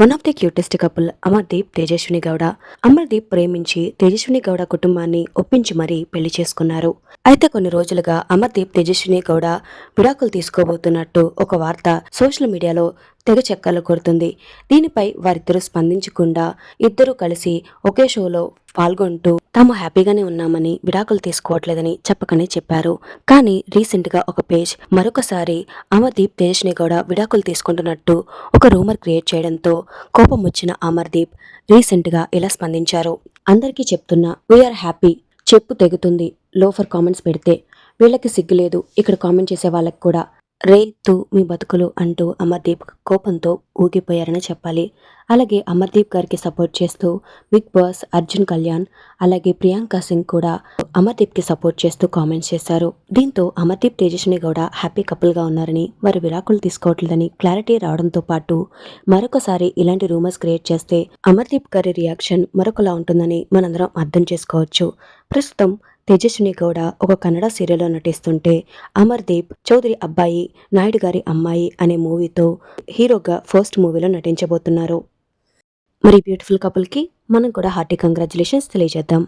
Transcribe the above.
One of the cutest couple Amardeep Tejaswini Gowda Amardeep ప్రేమించి తేజస్విని గౌడ కుటుంబాన్ని ఒప్పించి మరీ పెళ్ళి చేసుకున్నారు. అయితే కొన్ని రోజులుగా అమర్దీప్ తేజస్విని గౌడ విడాకులు తీసుకోబోతున్నట్టు ఒక వార్త సోషల్ మీడియాలో తెగ చెక్కలు కొడుతుంది. దీనిపై వారిద్దరూ స్పందించకుండా ఇద్దరూ కలిసి ఒకే షోలో పాల్గొంటూ తాము హ్యాపీగానే ఉన్నామని విడాకులు తీసుకోవట్లేదని చెప్పకనే చెప్పారు. కానీ రీసెంట్గా ఒక పేజ్ మరొకసారి అమర్దీప్ తేజస్ని కూడా విడాకులు తీసుకుంటున్నట్టు ఒక రూమర్ క్రియేట్ చేయడంతో కోపం వచ్చిన అమర్దీప్ రీసెంట్గా ఇలా స్పందించారు. అందరికీ చెప్తున్నా వీఆర్ హ్యాపీ చెప్పు తెగుతుంది. లోఫర్ కామెంట్స్ పెడితే వీళ్ళకి సిగ్గులేదు. ఇక్కడ కామెంట్ చేసే వాళ్ళకి కూడా రే తూ మీ బతుకులు అంటూ అమర్దీప్ కోపంతో ఊగిపోయారని చెప్పాలి. అలాగే అమర్దీప్ గారికి సపోర్ట్ చేస్తూ బిగ్ బాస్ అర్జున్ కళ్యాణ్ అలాగే ప్రియాంక సింగ్ కూడా అమర్దీప్కి సపోర్ట్ చేస్తూ కామెంట్స్ చేశారు. దీంతో అమర్దీప్ తేజస్విని గౌడ హ్యాపీ కపుల్గా ఉన్నారని వారు విడాకులు తీసుకోవట్లేదని క్లారిటీ రావడంతో పాటు మరొకసారి ఇలాంటి రూమర్స్ క్రియేట్ చేస్తే అమర్దీప్ గారి రియాక్షన్ మరొకలా ఉంటుందని మనందరం అర్థం చేసుకోవచ్చు. ప్రస్తుతం తేజస్విని గౌడ ఒక కన్నడ సీరియల్లో నటిస్తుంటే అమర్దీప్ చౌదరి అబ్బాయి నాయుడు గారి అమ్మాయి అనే మూవీతో హీరోగా ఫస్ట్ మూవీలో నటించబోతున్నారు. మరి బ్యూటిఫుల్ కపుల్కి మనం కూడా హార్టీ కంగ్రాచులేషన్స్ తెలియజేద్దాం.